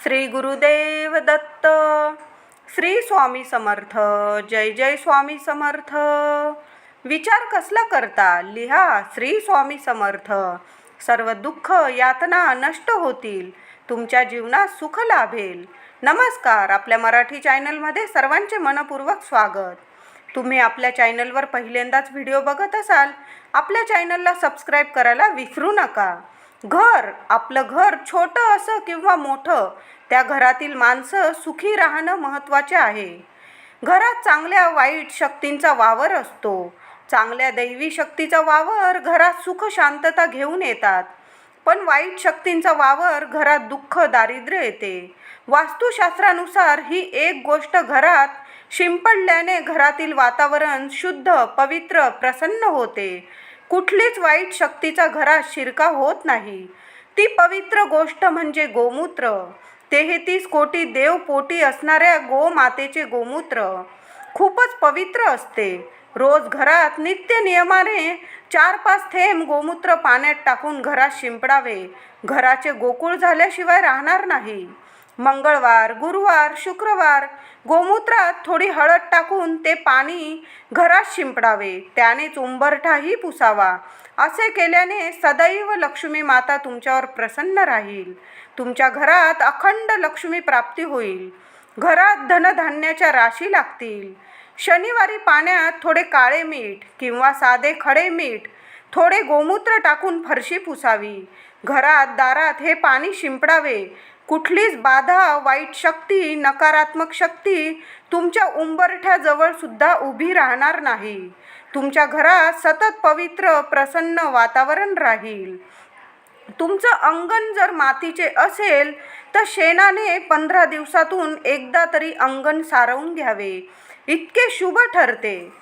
श्री गुरुदेव दत्त। श्री स्वामी समर्थ जय जय स्वामी समर्थ। विचार कसला करता? लिहा श्री स्वामी समर्थ। सर्व दुःख यातना नष्ट होतील तुमच्या जीवनात सुख लाभेल। नमस्कार आपल्या मराठी चॅनलमध्ये सर्वांचे मनपूर्वक स्वागत। तुम्ही आपल्या चॅनलवर पहिल्यांदाच व्हिडिओ बघत असाल आपल्या चॅनलला सबस्क्राईब करायला विसरू नका। घर आपलं घर छोटं असं किंवा मोठं त्या घरातील माणसं सुखी राहणं महत्त्वाचे आहे. घरात चांगल्या वाईट शक्तींचा वावर असतो. चांगल्या दैवी शक्तीचा वावर घरात सुख शांतता घेऊन येतात. पण वाईट शक्तींचा वावर घरात दुःख दारिद्र्य येते. वास्तुशास्त्रानुसार ही एक गोष्ट घरात शिंपडल्याने घरातील वातावरण शुद्ध पवित्र प्रसन्न होते. कुठलीच वाईट शक्तीचा घरात शिरका होत नाही. ती पवित्र गोष्ट म्हणजे गोमूत्र. तेहतीस कोटी देव पोटी असणाऱ्या गोमातेचे गोमूत्र. खूपच पवित्र असते. रोज घरात नित्य नियमाने चार पाच थेंब गोमूत्र पाण्यात टाकून घरात शिंपडावे. घराचे गोकुळ झाल्याशिवाय राहणार नाही. मंगळवार गुरुवार शुक्रवार गोमूत्रात थोडी हळद टाकून ते पाणी घरात शिंपडावे. त्यानेच उंबरठाही पुसावा. असे केल्याने सदैव लक्ष्मी माता तुमच्यावर प्रसन्न राहील. तुमच्या घरात अखंड लक्ष्मी प्राप्ती होईल. घरात धनधान्याच्या राशी लागतील. शनिवारी पाण्यात थोडे काळे मीठ किंवा साधे खडे मीठ थोडे गोमूत्र टाकून फरशी पुसावी. घरात दारात हे पाणी शिंपडावे. कुठलीच बाधा वाईट शक्ती नकारात्मक शक्ती तुमच्या उंबरठ्याजवळ सुद्धा उभी राहणार नाही. तुमच्या घरात सतत पवित्र प्रसन्न वातावरण राहील. तुमचं अंगण जर मातीचे असेल तर शेणाने पंधरा दिवसातून एकदा तरी अंगण सारवून घ्यावे. इतके शुभ ठरते.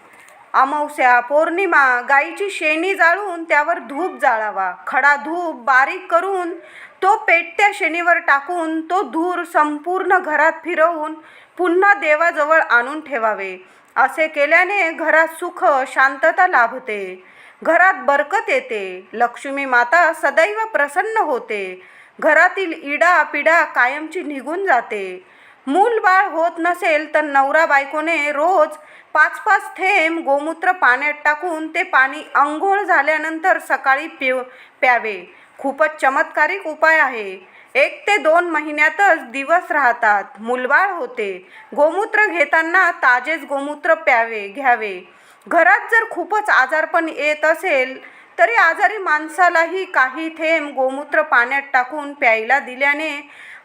अमावस्या पौर्णिमा गाईची शेणी जाळून त्यावर धूप जाळावा. खडा धूप बारीक करून तो पेटत्या शेणीवर टाकून तो धूर संपूर्ण घरात फिरवून पुन्हा देवाजवळ आणून ठेवावे. असे केल्याने घरात सुख शांतता लाभते. घरात बरकत येते. लक्ष्मी माता सदैव प्रसन्न होते. घरातील इडा पिडा कायमची निघून जाते. मूल बाळ होत नसेल तर नवरा बायकोने रोज पाच पाच थेंब गोमूत्र पाण्यात टाकून ते पाणी अंघोळ झाल्यानंतर सकाळी पिव प्यावे. खूपच चमत्कारिक उपाय आहे. एक ते दोन महिन्यातच दिवस राहतात. मुलबाळ होते. गोमूत्र घेताना ताजेच गोमूत्र प्यावे घ्यावे. घरात जर खूपच आजारपण येत असेल तरी आजारी माणसालाही काही थेंब गोमूत्र पाण्यात टाकून प्यायला दिल्याने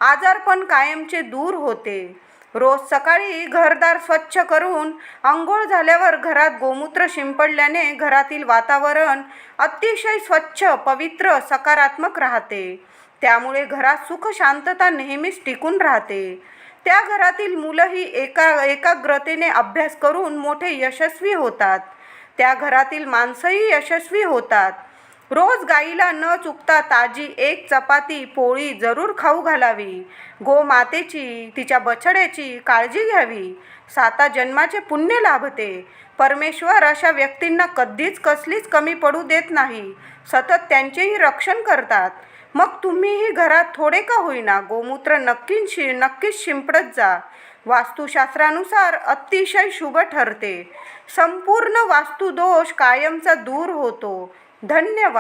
आजारपण कायमचे दूर होते. रोज सकाळी घरदार स्वच्छ करून आंघोळ झाल्यावर घरात गोमूत्र शिंपडल्याने घरातील वातावरण अतिशय स्वच्छ पवित्र सकारात्मक राहते. त्यामुळे घरात सुख शांतता नेहमीच टिकून राहते. त्या घरातील मुलंही एका एकाग्रतेने अभ्यास करून मोठे यशस्वी होतात. त्या घरातील माणसंही यशस्वी होतात. रोज गाईला न चुकता ताजी एक चपाती पोळी जरूर खाऊ घालावी. गोमातेची तिच्या बछड्याची काळजी घ्यावी. साता जन्माचे पुण्य लाभते. परमेश्वर अशा व्यक्तींना कधीच कसलीच कमी पडू देत नाही. सतत त्यांचेही रक्षण करतात. मग तुम्हीही घरात थोडे का होईना? गोमूत्र नक्की शि नक्कीच शिंपडत जा. वास्तुशास्त्रानुसार अतिशय शुभ ठरते. संपूर्ण वास्तुदोष कायमचा दूर होतो. धन्यवाद.